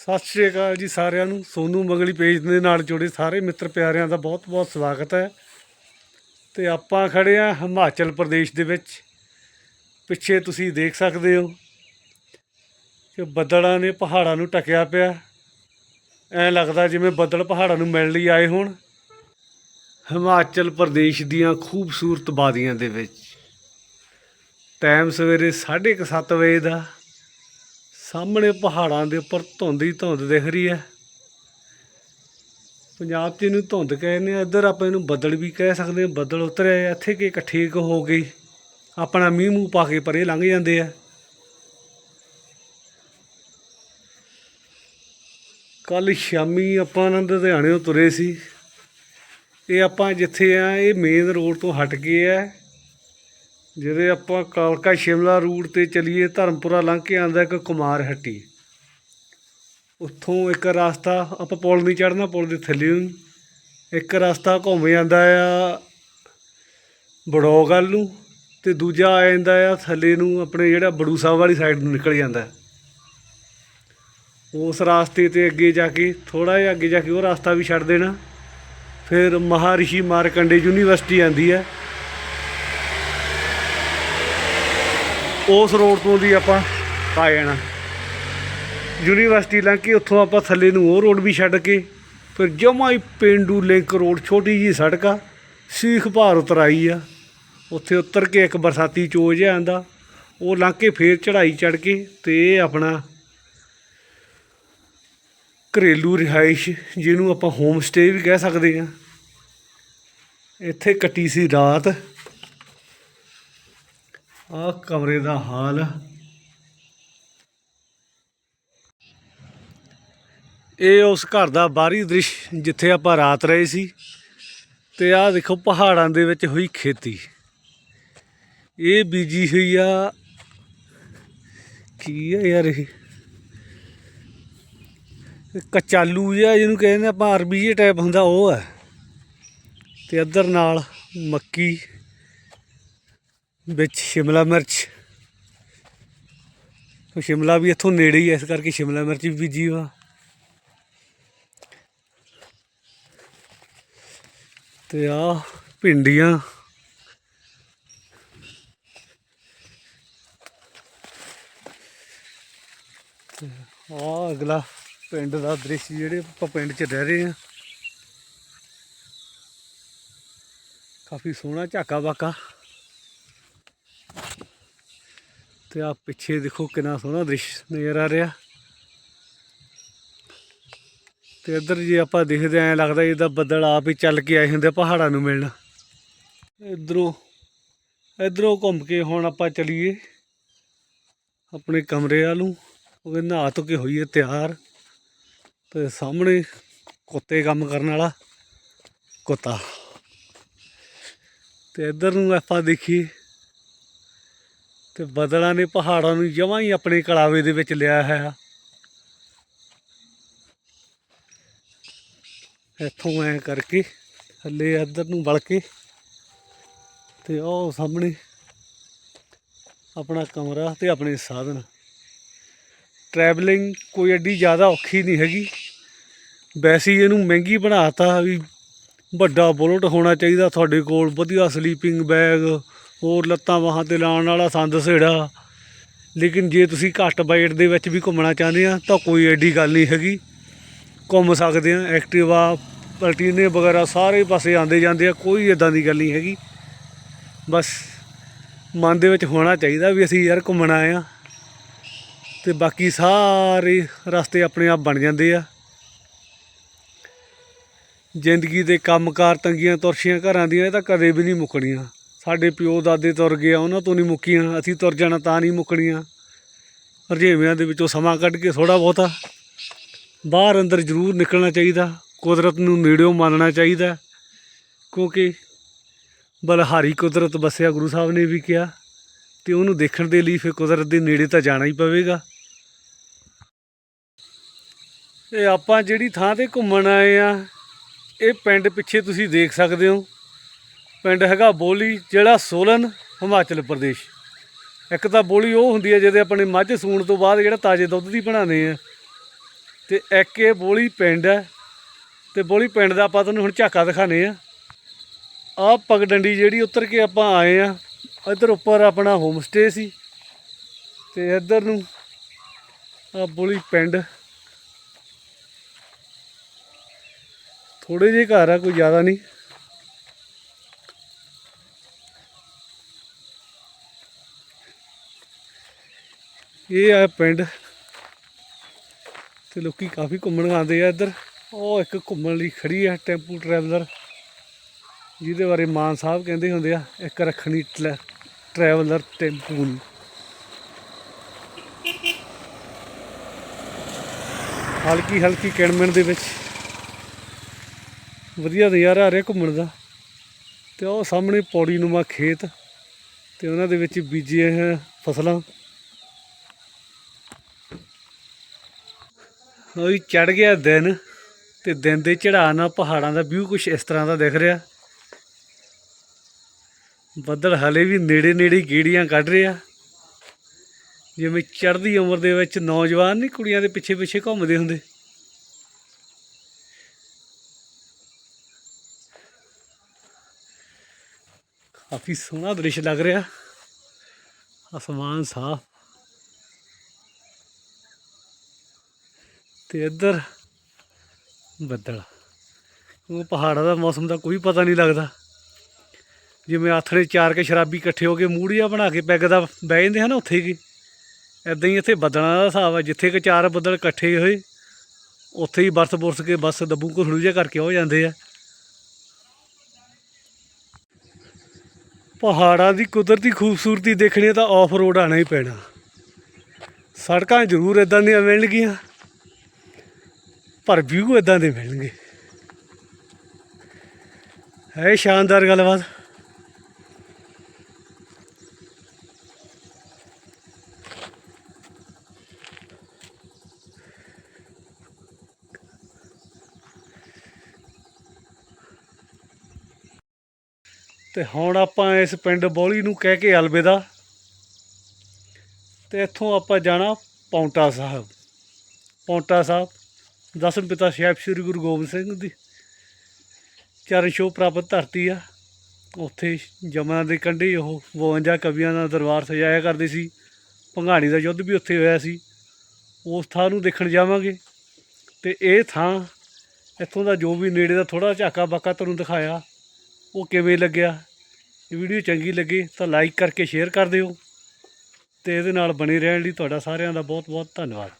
ਸਤਿ ਸ਼੍ਰੀ ਅਕਾਲ ਜੀ ਸਾਰਿਆਂ ਨੂੰ। ਸੋਨੂ ਮਗਲੀ ਪੇਜ ਦੇ ਨਾਲ ਜੁੜੇ ਸਾਰੇ ਮਿੱਤਰ ਪਿਆਰਿਆਂ ਦਾ ਬਹੁਤ-ਬਹੁਤ ਸਵਾਗਤ ਹੈ। ਤੇ ਆਪਾਂ ਖੜੇ ਆ ਹਿਮਾਚਲ ਪ੍ਰਦੇਸ਼ ਦੇ ਵਿੱਚ। ਪਿੱਛੇ ਤੁਸੀਂ ਦੇਖ ਸਕਦੇ ਹੋ ਕਿ ਬੱਦਲਾਂ ਨੇ ਪਹਾੜਾਂ ਨੂੰ ਟਕਿਆ ਪਿਆ। ਐਂ ਲੱਗਦਾ ਜਿਵੇਂ ਬੱਦਲ ਪਹਾੜਾਂ ਨੂੰ ਮਿਲਣ ਲਈ ਆਏ ਹੋਣ। ਹਿਮਾਚਲ ਪ੍ਰਦੇਸ਼ ਦੀਆਂ ਖੂਬਸੂਰਤ ਬਾਦੀਆਂ ਦੇ ਵਿੱਚ। ਟਾਈਮ ਸਵੇਰੇ 7:30 ਵਜੇ ਦਾ ਸਾਹਮਣੇ ਪਹਾੜਾਂ ਦੇ ਉੱਪਰ ਧੁੰਦ ਹੀ ਧੁੰਦ ਦਿਖ ਰਹੀ ਹੈ। ਪੰਜਾਬ 'ਚ ਇਹਨੂੰ ਧੁੰਦ ਕਹਿੰਦੇ ਆ, ਇੱਧਰ ਆਪਾਂ ਇਹਨੂੰ ਬੱਦਲ ਵੀ ਕਹਿ ਸਕਦੇ ਹਾਂ ਬੱਦਲ ਉਤਰਿਆ ਇੱਥੇ ਕਿ ਇਕੱਠੇ ਕੁ ਹੋ ਗਈ। ਆਪਣਾ ਮੀਂਹ ਮੂੰਹ ਪਾ ਕੇ ਪਰੇ ਲੰਘ ਜਾਂਦੇ ਆ। ਕੱਲ ਸ਼ਾਮੀ ਆਪਾਂ ਨਾ ਲੁਧਿਆਣਿਓਂ ਤੁਰੇ ਸੀ। ਇਹ ਆਪਾਂ ਜਿੱਥੇ ਆ, ਇਹ ਮੇਨ ਰੋਡ ਤੋਂ ਹਟ ਕੇ ਆ। ਜਿਹਦੇ ਆਪਾਂ ਕਾਲਕਾ ਸ਼ਿਮਲਾ ਰੂਟ ਤੇ ਚਲੀਏ, ਧਰਮਪੁਰਾ ਲੰਘ ਕੇ ਆਂਦਾ ਇੱਕ ਕੁਮਾਰ ਹੱਟੀ। ਉੱਥੋਂ ਇੱਕ ਰਸਤਾ, ਆਪਾਂ ਪੁਲ ਨਹੀਂ ਚੜਨਾ ਪੁਲ ਦੇ ਥੱਲੇ ਨੂੰ। ਇੱਕ ਰਸਤਾ ਘੁੰਮ ਜਾਂਦਾ ਆ ਬੜੋਗਲ ਨੂੰ ਤੇ ਦੂਜਾ ਆ ਜਾਂਦਾ ਆ ਥੱਲੇ ਨੂੰ ਆਪਣੇ ਜਿਹੜਾ ਬੜੂ ਸਾਹਿਬ ਵਾਲੀ ਸਾਈਡ ਨੂੰ ਨਿਕਲ ਜਾਂਦਾ। ਉਸ ਰਾਸਤੇ ਤੇ ਅੱਗੇ ਜਾ ਕੇ ਥੋੜਾ ਜਿਹਾ ਅੱਗੇ ਜਾ ਕੇ ਉਹ ਰਸਤਾ ਵੀ ਛੱਡ ਦੇਣਾ। ਫਿਰ ਮਹਾਰਿਸ਼ੀ ਮਾਰਕੰਡੇ ਯੂਨੀਵਰਸਿਟੀ ਆਂਦੀ ਹੈ। ਉਸ ਰੋਡ ਤੋਂ ਦੀ ਆਪਾਂ ਆ ਜਾਣਾ। ਯੂਨੀਵਰਸਿਟੀ ਲੰਘ ਕੇ ਉੱਥੋਂ ਆਪਾਂ ਥੱਲੇ ਨੂੰ ਉਹ ਰੋਡ ਵੀ ਛੱਡ ਕੇ, ਫਿਰ ਜਮਾ ਹੀ ਪਿੰਡੂ ਲਿੰਕ ਰੋਡ, ਛੋਟੀ ਜੀ ਸੜਕ ਆ, ਸੀਖ ਭਾਰ ਉਤਰ ਆਈ ਆ। ਉੱਥੇ ਉਤਰ ਕੇ ਇੱਕ ਬਰਸਾਤੀ ਚੋਜ ਜਿਹਾ ਆਂਦਾ, ਉਹ ਲੰਘ ਕੇ ਫੇਰ ਚੜਾਈ ਚੜ੍ਹ ਕੇ ਤੇ ਇਹ ਆਪਣਾ ਘਰੇਲੂ ਰਿਹਾਇਸ਼ ਜਿਹਨੂੰ ਆਪਾਂ ਹੋਮ ਸਟੇ ਵੀ ਕਹਿ ਸਕਦੇ ਆ। ਇੱਥੇ ਕੱਟੀ ਸੀ ਰਾਤ। ਆਹ ਕਮਰੇ ਦਾ ਹਾਲ। ਇਹ ਉਸ ਘਰ ਦਾ ਬਾਹਰੀ ਦ੍ਰਿਸ਼ ਜਿੱਥੇ ਆਪਾਂ ਰਾਤ ਰਹੇ ਸੀ ਤੇ ਆਹ ਦੇਖੋ ਪਹਾੜਾਂ ਦੇ ਵਿੱਚ ਹੋਈ ਖੇਤੀ। ਇਹ ਬੀਜੀ ਹੋਈ ਆ। ਕੀ ਆ ਯਾਰ ਇਹ? ਕਚਾਲੂ ਜਿਹਾ ਜਿਹਨੂੰ ਕਹਿੰਦੇ ਆਪਾਂ ਅਰਬੀ ਜਿਹੇ ਟਾਈਪ ਹੁੰਦਾ, ਉਹ ਹੈ। ਤੇ ਅੱਧਰ ਨਾਲ ਮੱਕੀ। ਵਿੱਚ ਸ਼ਿਮਲਾ ਮਿਰਚ। ਉਹ ਸ਼ਿਮਲਾ ਵੀ ਇੱਥੋਂ ਨੇੜੇ ਹੀ ਹੈ ਇਸ ਕਰਕੇ ਸ਼ਿਮਲਾ ਮਿਰਚ ਵੀ ਬੀਜੀ ਵਾ। ਤੇ ਆ ਭਿੰਡੀਆਂ। ਆ ਅਗਲਾ ਪਿੰਡ ਦਾ ਦ੍ਰਿਸ਼ ਜਿਹੜੇ ਆਪਾਂ ਪਿੰਡ 'ਚ ਰਹਿ ਰਹੇ ਆ। ਕਾਫੀ ਸੋਹਣਾ ਝਾਕਾ ਬਾਕਾ ਤੇ ਆ ਪਿੱਛੇ ਦੇਖੋ ਕਿੰਨਾ ਸੋਹਣਾ ਦ੍ਰਿਸ਼ ਨਜ਼ਰ ਆ ਰਿਹਾ। ਤੇ ਇੱਧਰ ਜੇ ਆਪਾਂ ਦੇਖਦੇ ਐ ਲੱਗਦਾ ਜਿੱਦਾਂ ਬੱਦਲ ਆਪ ਹੀ ਚੱਲ ਕੇ ਆਏ ਹੁੰਦੇ ਪਹਾੜਾਂ ਨੂੰ ਮਿਲਣ। ਇਧਰੋਂ ਇਧਰੋਂ ਘੁੰਮ ਕੇ ਹੁਣ ਆਪਾਂ ਚਲੀਏ ਆਪਣੇ ਕਮਰੇ ਵੱਲ ਨੂੰ। ਉਹ ਨਹਾ ਧੋ ਕੇ ਹੋਈਏ ਤਿਆਰ। ਤੇ ਸਾਹਮਣੇ ਕੁੱਤੇ ਕੰਮ ਕਰਨ ਵਾਲਾ ਕੁੱਤਾ। ਤੇ ਇੱਧਰ ਨੂੰ ਆਪਾਂ ਦੇਖੀਏ ਤੇ ਬਦਲਾਂ ਨੇ ਪਹਾੜਾਂ ਨੂੰ ਜਮਾਂ ਹੀ ਆਪਣੇ ਕਲਾਵੇ ਦੇ ਵਿੱਚ ਲਿਆ ਹੈ। ਇੱਥੋਂ ਐ ਕਰਕੇ ਥੱਲੇ ਇੱਧਰ ਨੂੰ ਵਲ ਕੇ ਤੇ ਉਹ ਸਾਹਮਣੇ ਆਪਣਾ ਕਮਰਾ ਤੇ ਆਪਣੇ ਸਾਧਨ। ਟਰੈਵਲਿੰਗ ਕੋਈ ਐਡੀ ਜ਼ਿਆਦਾ ਔਖੀ ਨਹੀਂ ਹੈਗੀ। ਵੈਸੇ ਇਹਨੂੰ ਮਹਿੰਗੀ ਬਣਾਤਾ ਵੀ ਵੱਡਾ ਬੁਲਟ ਹੋਣਾ ਚਾਹੀਦਾ ਤੁਹਾਡੇ ਕੋਲ, ਵਧੀਆ ਸਲੀਪਿੰਗ ਬੈਗ ਹੋਰ ਲੱਤਾਂ ਬਾਹਾਂ ਤੇ ਲਾਉਣ ਵਾਲਾ ਸੰਦ ਸੇੜਾ ਲੇਕਿਨ ਜੇ ਤੁਸੀਂ ਘੱਟ ਬਜਟ ਦੇ ਵਿੱਚ ਵੀ ਘੁੰਮਣਾ ਚਾਹੁੰਦੇ ਆ, ਤਾਂ ਕੋਈ ਐਡੀ ਗੱਲ ਨਹੀਂ ਹੈਗੀ। ਘੁੰਮ ਸਕਦੇ ਆ, ਐਕਟਿਵਾ, ਪਲਟੀਨੇ ਵਗੈਰਾ ਸਾਰੇ ਪਾਸੇ ਆਉਂਦੇ ਜਾਂਦੇ ਆ, ਕੋਈ ਇਦਾਂ ਦੀ ਗੱਲ ਨਹੀਂ ਹੈਗੀ। ਬਸ ਮਨ ਦੇ ਵਿੱਚ ਹੋਣਾ ਚਾਹੀਦਾ ਵੀ ਅਸੀਂ ਯਾਰ ਘੁੰਮਣਾ ਆ। ਤੇ ਬਾਕੀ ਸਾਰੇ ਰਸਤੇ ਆਪਣੇ ਆਪ ਬਣ ਜਾਂਦੇ ਆ। ਜ਼ਿੰਦਗੀ ਦੇ ਕੰਮਕਾਰ ਤੰਗੀਆਂ ਤੁਰਸ਼ੀਆਂ ਘਰਾਂ ਦੀਆਂ ਇਹ ਤਾਂ ਕਦੇ ਵੀ ਨਹੀਂ ਮੁੱਕਣੀਆਂ। ਸਾਡੇ ਪਿਓ ਦਾਦੇ ਤੁਰ ਗਏ ਆ, ਉਹਨਾਂ ਤੋਂ ਨਹੀਂ ਮੁੱਕੀਆਂ, ਅਸੀਂ ਤੁਰ ਜਾਣਾ ਤਾਂ ਨਹੀਂ ਮੁੱਕਣੀਆਂ। ਰਜੇਵਿਆਂ ਦੇ ਵਿੱਚੋਂ ਸਮਾਂ ਕੱਢ ਕੇ ਥੋੜਾ ਬਹੁਤਾ ਬਾਹਰ ਅੰਦਰ ਜ਼ਰੂਰ ਨਿਕਲਣਾ ਚਾਹੀਦਾ, ਕੁਦਰਤ ਨੂੰ ਨੇੜਿਓਂ ਮੰਨਣਾ ਚਾਹੀਦਾ, ਕਿਉਂਕਿ ਬਲਹਾਰੀ ਕੁਦਰਤ ਬਸਿਆ ਗੁਰੂ ਸਾਹਿਬ ਨੇ ਵੀ ਕਿਹਾ, ਤੇ ਉਹਨੂੰ ਦੇਖਣ ਦੇ ਲਈ ਫਿਰ ਕੁਦਰਤ ਦੇ ਨੇੜੇ ਤਾਂ ਜਾਣਾ ਹੀ ਪਵੇਗਾ। ਇਹ ਆਪਾਂ ਜਿਹੜੀ ਥਾਂ ਤੇ ਘੁੰਮਣ ਆਏ ਆ, ਇਹ ਪਿੰਡ ਪਿੱਛੇ ਤੁਸੀਂ ਦੇਖ ਸਕਦੇ ਹੋ। ਪਿੰਡ ਹੈਗਾ ਬੋਲੀ, ਜਿਹੜਾ ਸੋਲਨ, ਹਿਮਾਚਲ ਪ੍ਰਦੇਸ਼। ਇੱਕ ਤਾਂ ਬੋਲੀ ਉਹ ਹੁੰਦੀ ਹੈ ਜਿਹਦੇ ਆਪਣੇ ਮੱਝ ਸੂਣ ਤੋਂ ਬਾਅਦ ਜਿਹੜਾ ਤਾਜ਼ੇ ਦੁੱਧ ਦੀ ਬਣਾਉਂਦੇ ਆ। ਤੇ ਇੱਕ ਇਹ ਬੋਲੀ ਪਿੰਡ ਹੈ। ਤੇ ਬੋਲੀ ਪਿੰਡ ਦਾ ਆਪਾਂ ਤੁਹਾਨੂੰ ਹੁਣ ਝਾਕਾ ਦਿਖਾਣੇ ਆ। ਆਹ ਪਗਡੰਡੀ ਜਿਹੜੀ ਉਤਰ ਕੇ ਆਪਾਂ ਆਏ ਆ। ਇੱਧਰ ਉੱਪਰ ਆਪਣਾ ਹੋਮ ਸਟੇ ਸੀ। ਤੇ ਇੱਧਰ ਨੂੰ ਆ ਬੋਲੀ ਪਿੰਡ। ਥੋੜੇ ਜਿਹੇ ਘਰ ਆ, ਕੋਈ ਜ਼ਿਆਦਾ ਨਹੀਂ। ਇਹ ਆ ਪਿੰਡ ਤੇ ਲੋਕੀ ਕਾਫੀ ਘੁੰਮਣ ਆਉਂਦੇ ਆ ਇੱਧਰ। ਉਹ ਇੱਕ ਘੁੰਮਣ ਲਈ ਖੜੀ ਆ ਟੈਂਪੂ ਟਰੈਵਲਰ, ਜਿਹਦੇ ਬਾਰੇ ਮਾਨ ਸਾਹਿਬ ਕਹਿੰਦੇ ਹੁੰਦੇ ਆ, ਇੱਕ ਰੱਖਣੀ ਟਲੈ- ਟਰੈਵਲਰ ਟੈਂਪੂ। ਨੂੰ ਹਲਕੀ ਹਲਕੀ ਕਿਣਮਣ ਦੇ ਵਿੱਚ ਵਧੀਆ ਨਜ਼ਾਰਾ ਆ ਰਿਹਾ ਘੁੰਮਣ ਦਾ। ਤੇ ਉਹ ਸਾਹਮਣੇ ਪੌੜੀ ਨੂਮਾ ਖੇਤ ਤੇ ਉਹਨਾਂ ਦੇ ਵਿੱਚ ਬੀਜੀਆਂ ਫਸਲਾਂ। ਉਹ ਚੜ ਗਿਆ ਦਿਨ ਤੇ ਦਿਨ ਦੇ ਚੜਾਅ ਨਾਲ ਪਹਾੜਾਂ ਦਾ ਵਿਊ ਕੁਝ ਇਸ ਤਰ੍ਹਾਂ ਦਾ ਦਿਖ ਰਿਹਾ। ਬੱਦਲ ਹਲੇ ਵੀ ਨੇੜੇ ਨੇੜੇ ਗੇੜੀਆਂ ਕੱਢ ਰਿਹਾ। ਜਿਵੇਂ ਚੜ੍ਹਦੀ ਉਮਰ ਦੇ ਵਿੱਚ ਨੌਜਵਾਨ ਨਹੀਂ ਕੁੜੀਆਂ ਦੇ ਪਿੱਛੇ ਪਿੱਛੇ ਘੁੰਮਦੇ ਹੁੰਦੇ। ਕਾਫੀ ਸੋਹਣਾ ਦ੍ਰਿਸ਼ ਲੱਗ ਰਿਹਾ। ਅਸਮਾਨ ਸਾਫ਼। ਤੇ ਇੱਧਰ ਬੱਦਲ। ਉਹ ਪਹਾੜਾਂ ਦਾ ਮੌਸਮ ਦਾ ਕੋਈ ਪਤਾ ਨਹੀਂ ਲੱਗਦਾ। ਜਿਵੇਂ ਆਥਣੇ ਚਾਰ ਕੇ ਸ਼ਰਾਬੀ ਇਕੱਠੇ ਹੋ ਕੇ ਮੂੜੀਆਂ ਬਣਾ ਕੇ ਪੈਗ ਦਾ ਬਹਿ ਜਾਂਦੇ ਹਨ ਉੱਥੇ ਕੀ। ਐਦਾਂ ਹੀ ਇੱਥੇ ਬੱਦਲਾਂ ਦਾ ਹਿਸਾਬ ਆ, ਜਿੱਥੇ ਕਿ ਚਾਰ ਬੱਦਲ ਇਕੱਠੇ ਹੋਏ, ਉੱਥੇ ਹੀ ਬਰਸ ਬੁਰਸ ਕੇ ਬਸ ਦੱਬੂ ਘੁਸੜੂ ਜਿਹਾ ਕਰਕੇ ਹੋ ਜਾਂਦੇ ਆ। ਪਹਾੜਾਂ ਦੀ ਕੁਦਰਤੀ ਖੂਬਸੂਰਤੀ ਦੇਖਣੀ ਤਾਂ ਆਫ ਰੋਡ ਆਣਾ ਹੀ ਪੈਣਾ। ਸੜਕਾਂ ਜ਼ਰੂਰ ਇਦਾਂ ਦੀਆਂ ਮਿਲਣਗੀਆਂ। ਪਰ ਵਿਊ ਇਦਾਂ ਦੇ ਮਿਲਣਗੇ। ਹੈ ਸ਼ਾਨਦਾਰ ਗੱਲਬਾਤ। ਤੇ ਹੁਣ ਆਪਾਂ ਇਸ ਪਿੰਡ ਬੋਲੀ ਨੂੰ ਕਹਿ ਕੇ ਅਲਵਿਦਾ। ਤੇ ਇੱਥੋਂ ਆਪਾਂ ਜਾਣਾ ਪੌਂਟਾ ਸਾਹਿਬ। ਪੌਂਟਾ ਸਾਹਿਬ। ਦਸਮ ਪਿਤਾ ਸਾਹਿਬ ਸ੍ਰੀ ਗੁਰੂ ਗੋਬਿੰਦ ਸਿੰਘ ਦੀ ਚਰਨ ਛੋਹ ਪ੍ਰਾਪਤ ਧਰਤੀ ਆ। ਉੱਥੇ ਜਮਨਾ ਦੇ ਕੰਢੇ ਉਹ 52 ਕਵੀਆਂ ਦਾ ਦਰਬਾਰ ਸਜਾਇਆ ਕਰਦੇ ਸੀ। ਭੰਗਾਣੀ ਦਾ ਯੁੱਧ ਵੀ ਉੱਥੇ ਹੋਇਆ ਸੀ। ਉਸ ਥਾਂ ਨੂੰ ਦੇਖਣ ਜਾਵਾਂਗੇ। ਤੇ ਇਹ ਥਾਂ ਇੱਥੋਂ ਦਾ ਜੋ ਵੀ ਨੇੜੇ ਦਾ ਥੋੜਾ ਝਾਕਾ ਬਾਕਾ ਤੁਹਾਨੂੰ ਦਿਖਾਇਆ, ਉਹ ਕਿਵੇਂ ਲੱਗਿਆ? ਇਹ ਵੀਡੀਓ ਚੰਗੀ ਲੱਗੀ ਤਾਂ ਲਾਈਕ ਕਰਕੇ ਸ਼ੇਅਰ ਕਰ ਦਿਓ। ਤੇ ਇਹਦੇ ਨਾਲ ਬਣੇ ਰਹਿਣ ਲਈ ਤੁਹਾਡਾ ਸਾਰਿਆਂ ਦਾ ਬਹੁਤ ਬਹੁਤ ਧੰਨਵਾਦ।